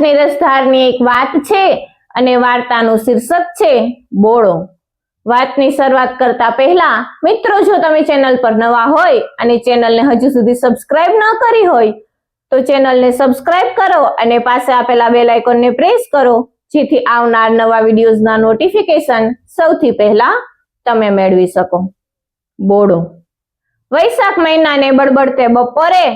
ઇતિહાસની રસધારની એક વાત છે અને વાર્તાનું શીર્ષક છે બોળો. વાતની શરૂઆત કરતા પહેલા, મિત્રો, જો તમે ચેનલ પર નવા હોય અને ચેનલને હજુ સુધી સબસ્ક્રાઇબ ન કરી હોય, તો ચેનલને સબસ્ક્રાઇબ કરો અને પાસે આપેલા બેલ આઇકોનને પ્રેસ કરો, જેથી આવનાર નવા વિડીયોઝના નોટિફિકેશન સૌથી પહેલા તમે મેળવી શકો. બોડો વૈશાખ મહિનાને બળબડતે બપોરે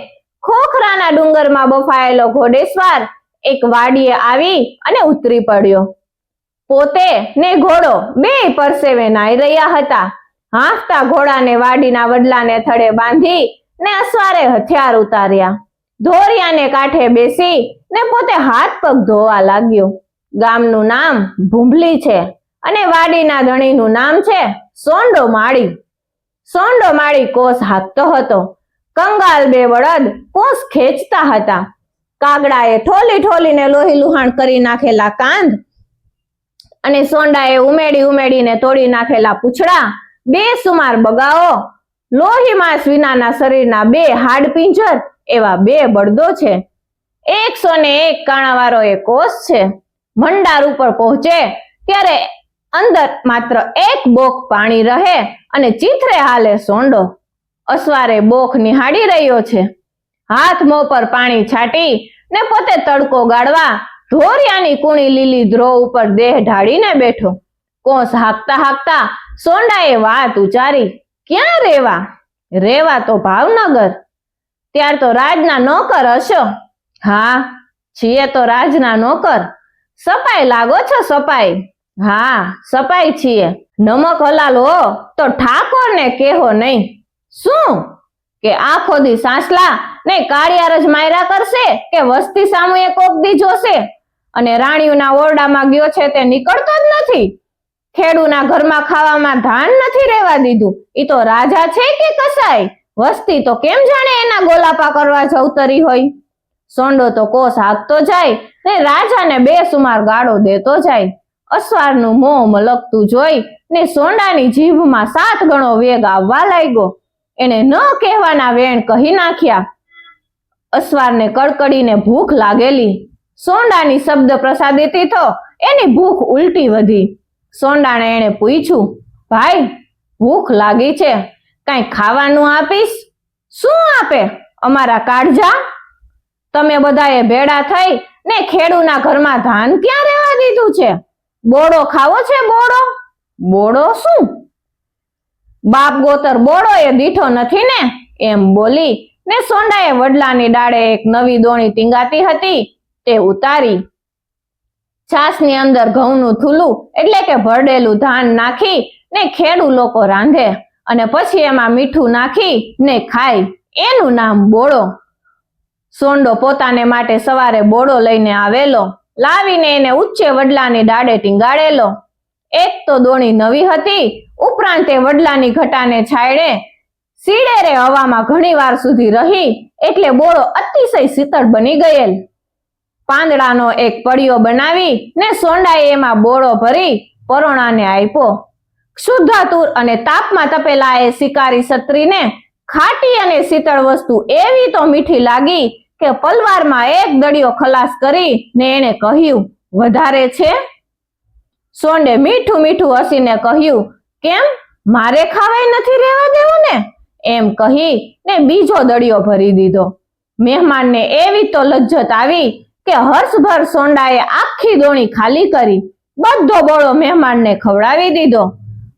ખોખરાના ડુંગરમાં બફાયેલો ઘોડેસવાર એક વાડીએ આવી અને ઉતરી પડ્યો. પોતે ને ઘોડો બે પરસેવે નાઈ રહ્યા હતા. હાંફતા ઘોડાને વાડીના વડલાને થડે બાંધી ને અસવારે હથિયાર ઉતાર્યા. ધોરિયાને કાંઠે બેસી ને પોતે હાથ પગ ધોવા લાગ્યો. ગામનું નામ ભૂંભલી છે અને વાડીના ધણીનું નામ છે સોંડો માળી. સોંડો માળી કોસ હાંકતો હતો. કંગાલ બે બળદ કોસ ખેંચતા હતા. કાગડાએ ઠોલી ઠોલીને લોહી લુહાણ કરી નાખેલા કાંધ અને સોંડાએ ઉમેડી ઉમેડીને તોડી નાખેલા પૂછડા, બે સુમાર બગાઓ. લોહી માંસ વિનાના શરીરના બે હાડપિંજર એવા બે બળદો છે. એકસો ને એક કાણાવાળો એ કોષ છે. ભંડાર ઉપર પહોંચે ત્યારે અંદર માત્ર એક બોક પાણી રહે અને ચીથરે હાલે સોંડો. અસવારે બોખ નિહાળી રહ્યો છે. હાથ મો પર પાણી છાટી ને પોતે તડકો ગાળવા ઢોરિયાની કુણી લીલી ધ્રો ઉપર દેહ ઢાળીને બેઠો. કોસ હાકતા હાકતા સોંડાએ વાત ઉચારી ક્યાં રેવા? રેવા તો ભાવનગર. ત્યાર તો રાજના નોકર હશો. હા, છીએ તો રાજના નોકર. સપાઈ લાગો છો સપાઈ. હા, સપાઈ છીએ. નમક હલાલ હો, તો ઠાકોરને કેહો નહીં. શું? કે આખો દી સાંસલા ને કાળિયાર જ માયરા કરશે કે વસ્તી સામુએ કોક દી જોશે? અને રાણીઓના ઓરડામાં ગયો છે તે નીકળતો જ નથી. ખેડૂના ઘરમાં ખાવામાં ધાન નથી રહેવા દીધું. એ તો રાજા છે કે કસાય વસ્તી તો કેમ જાણે એના ગોલાપા કરવા જવતરી હોય? સોંડો તો કોસ હાંકતો જાય ને રાજાને બે સુમાર ગાળો દેતો જાય. અસવારનું મોં મલકતું જોઈ ને સોંડાની જીભમાં સાત ગણો વેગ આવવા લાગ્યો. એને ન કહેવાના વેણ કહી નાખ્યા. અસવારને કડકડીને ભૂખ લાગેલી. સોંડાની શબ્દ પ્રસાદિતી તો એની ભૂખ ઉલટી વધી. સોંડાને એણે પૂછ્યું, ભાઈ, ભૂખ લાગી છે. કાંઈ ખાવાનું આપીશ? શું આપે? અમારા કાળજા? તમે બધાએ ભેડા થઈ ને ખેડૂના ઘરમાં ધાન ક્યાં રહેવા દીધું છે? બોડો ખાવો છે બોડો બોડો શું? બાપ ગોતર બોળો એ દીઠો નથી ને? એમ બોલી ને સોંડાએ વડલાની ડાળે એક નવી દોણી ટીંગાતી હતી. તે ઉતારી. છાસની અંદર ઘઉંનું થૂલું એટલે કે ભરડેલું ધાન નાખી ને ખેડુ લોકો રાંધે અને પછી એમાં મીઠું નાખી ને ખાય. એનું નામ બોળો. સોંડો પોતાને માટે સવારે બોળો લઈને આવેલો. લાવીને એને ઉચ્ચે વડલાની ડાળે ટીંગાડેલો. એક તો દોણી નવી હતી ઉપરાંત એ વડલાની ઘટાને છાયડે સીડેરે હવામાં ઘણી વાર સુધી રહી એટલે બોળો અતિશય શીતળ બની ગયેલ. પાંદડાનો એક પડિયો બનાવી ને સોંડાએ એમાં બોળો ભરી પરોણાને આપ્યો. ક્ષુદ્ધાતુર અને તાપમાં તપેલા એ શિકારી સત્રીને ખાટી અને શીતળ વસ્તુ એવી તો મીઠી લાગી કે પલવારમાં એક દડિયો ખલાસ કરી ને એને કહ્યું, વધારે છે? સોંડે મીઠું મીઠું હસીને કહ્યું કેમ? મારે ખાવાય નથી રહેવા દેવું ને? એમ કહી ને બીજો દડિયો ભરી દીધો. મહેમાનને એવી તો લજ્જત આવી કે હર્ષભર સોંડાએ આખી દોણી ખાલી કરી બધો બોળો મહેમાનને ખવડાવી દીધો.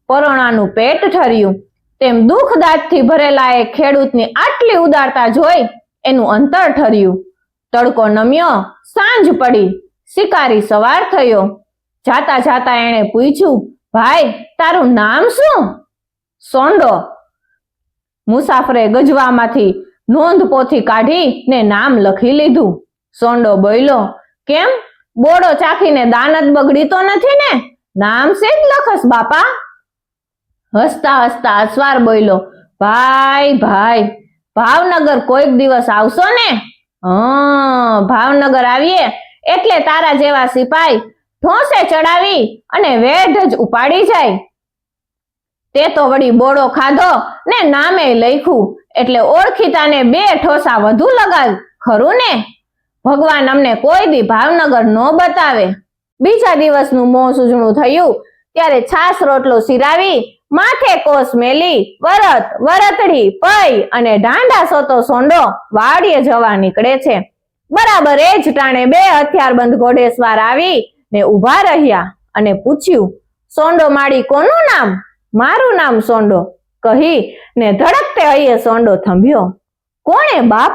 પરોણાનું પેટ ઠર્યું. તેમ દુઃખદાતથી ભરેલા એ ખેડૂતની આટલી ઉદારતા જોઈ એનું અંતર ઠર્યું. તડકો નમ્યો, સાંજ પડી. શિકારી સવાર થયો. જાતા જાતા એણે પૂછ્યું ભાઈ, તારું નામ શું? સોંડો મુસાફરે ગજવામાંથી નોંધ પોથી કાઢી ને નામ લખી લીધું. સોંડો બોલ્યો, કેમ? બોડો ચાખીને દાનત બગડી તો નથી ને? નામ છે જ લખસ, બાપા. હસતા હસતા અસવાર બોલ્યો, ભાઈ ભાઈ, ભાવનગર કોઈક દિવસ આવશો ને? હા, ભાવનગર આવીએ. એટલે તારા જેવા સિપાઈ ઠોસે ચડાવી અને વેઢ જ ઉપાડી જાય. તે તો વળી બોડો ખાધો ને નામે લખ્યું એટલે ઓળખીતાને બે ઠોસા વધુ લગાવ, ખરું ને? ભગવાન અમને કોઈ દી ભાવનગર ન બતાવે. બીજા દિવસનું મોં સૂજણું થયું, ત્યારે છાસ રોટલો સિરાવી, માથે કોસ મેલી, વરત, વરતડી, પઈ અને ઢાંડા સોતો સોંડો વાડીએ જવા નીકળે છે. બરાબર એ જ ટાણે બે હથિયારબંધ ઘોડેસવાર આવી ને ઊભા રહ્યા અને પૂછ્યું, સોંડો માળી કોનું નામ? મારું નામ સોંડો. કહી ને ધડકતે અહીએ સોંડો થંભ્યો. કોણે બાપ?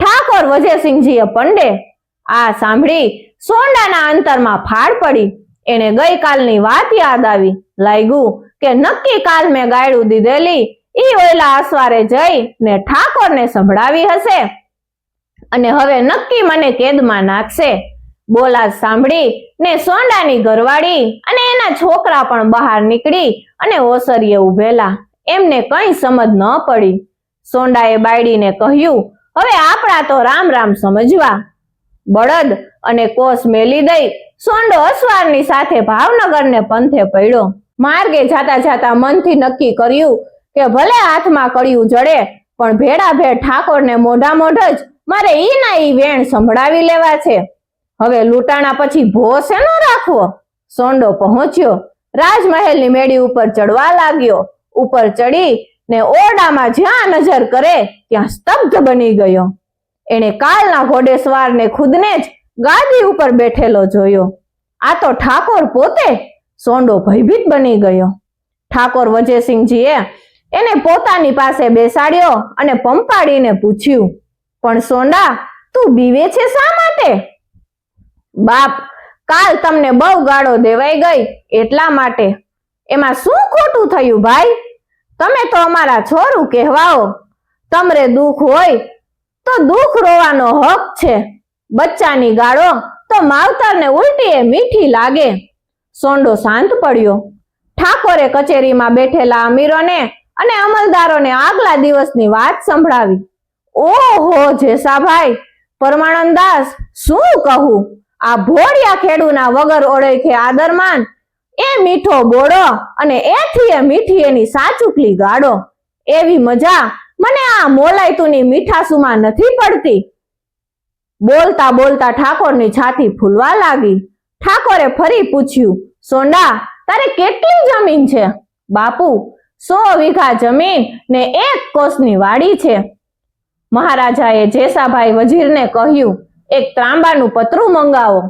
ઠાકોર વજયસિંહજીએ પંડે. આ સાંભળી સોંડાના અંતરમાં ફાડ પડી. એને ગઈકાલની વાત યાદ આવી. લાગ્યું કે નક્કી કાલ મેં ગાયડું દીધેલી. ઈ ઓયલા આસવારે જઈ ને ઠાકોરને સંભળાવી હશે. અને હવે નક્કી મને કેદમાં નાખશે. બોલાદ સાંભળી ને સોંડાની ઘરવાળી અને એના છોકરા પણ બહાર નીકળી અને ઓસરીએ ઉભેલા એમને કઈ સમજ ન પડી. સોંડાએ બાયડીને કહ્યું, હવે આપણા તો રામ રામ સમજવા. બળદ અને કોસ મેલી દઈ સોંડો અસવારની સાથે ભાવનગરને પંથે પડ્યો. માર્ગે જાતા જાતા મનથી નક્કી કર્યું કે ભલે હાથમાં કળિયું જડે, પણ ભેડા ભેડ ઠાકોરને મોઢા મોઢ જ મારે ઈ ના ઈ વેણ સંભળાવી લેવા છે. હવે લૂંટાણા પછી ભો શેનો રાખવો? સોંડો પહોંચ્યો. રાજમહેલની મેડી ઉપર ચડવા લાગ્યો. ઉપર ચડી ને ઓરડામાં જ્યાં નજર કરે ત્યાં સ્તબ્ધ બની ગયો. એણે કાલના ઘોડેસવારને ખુદને જ ગાદી ઉપર બેઠેલો જોયો. આ તો ઠાકોર પોતે સોંડો ભયભીત બની ગયો. ઠાકોર વજયસિંહજીએ એને પોતાની પાસે બેસાડ્યો અને પંપાડીને પૂછ્યું, પણ સોંડા, તું બીવે છે શા માટે? બાપ, કાલ તમને બહુ ગાળો દેવાઈ ગઈ એટલા માટે. એમાં શું ખોટું થયું ભાઈ? તમે તો અમારા છોરું કહેવાઓ. તમને દુઃખ હોય તો દુઃખ રોવાનો હક છે. બચ્ચાની ગાળો તો માવતરને ઉલટી એ મીઠી લાગે. સોંડો શાંત પડ્યો. ઠાકોરે કચેરીમાં બેઠેલા અમીરોને અને અમલદારોને આગલા દિવસની વાત સંભળાવી. ઓહો, જેસાભાઈ પરમાનંદાસ શું કહું? આ ભોળિયા ખેડૂના વગર ઓળખે આદરમાન. એ મીઠો બોળો અને એથી એ મીઠી એની સાચુકલી ગાડો એવી મજા મને આ મોલાયતુની મીઠાસુમાં નથી પડતી. બોલતા બોલતા ઠાકોરની છાતી ફૂલવા લાગી. ઠાકોરે ફરી પૂછ્યું, સોંડા, તારે કેટલી જમીન છે? બાપુ, સો વીઘા જમીન ને એક કોસની વાડી છે. મહારાજાએ જેસાભાઈ વજીરને કહ્યું એક ત્રાંબાનું પતરું મંગાવો.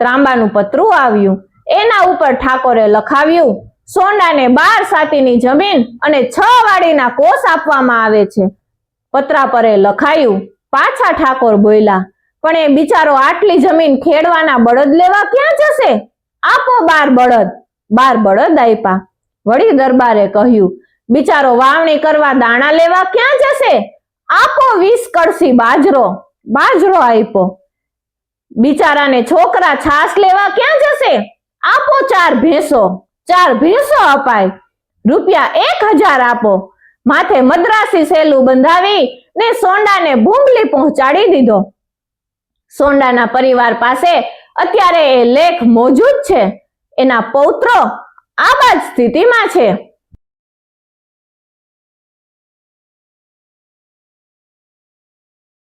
ત્રાંબાનું પતરું આવ્યું. એના ઉપર ઠાકોરે લખાવ્યું સોનાને બાર સાતીની જમીન અને છ વાડીના કોષ આપવામાં આવે છે. પત્રા પરે લખાયું, પાછા ઠાકોર બોલ્યા, પણ એ બિચારો આટલી જમીન ખેડવાના બળદ લેવા ક્યાં જશે? આપો બાર બળદ. બાર બળદ આપ્યા વળી દરબારે કહ્યું, બિચારો વાવણી કરવા દાણા લેવા ક્યાં જશે? આપો વીસ કળસી બાજરો. બાજરો આપ્યો બિચારાને છોકરા છાસ લેવા ક્યાં જશે? આપો ચાર ભેંસો ચાર ભેંસો અપાય. રૂપિયા એક હજાર આપો. માથે મદ્રાસી સેલું બંધાવી ને સોંડાને ભૂંગલી પહોંચાડી દીધો. સોંડાના પરિવાર પાસે અત્યારે એ લેખ મોજૂદ છે. એના પૌત્રો આ બાજ સ્થિતિમાં છે.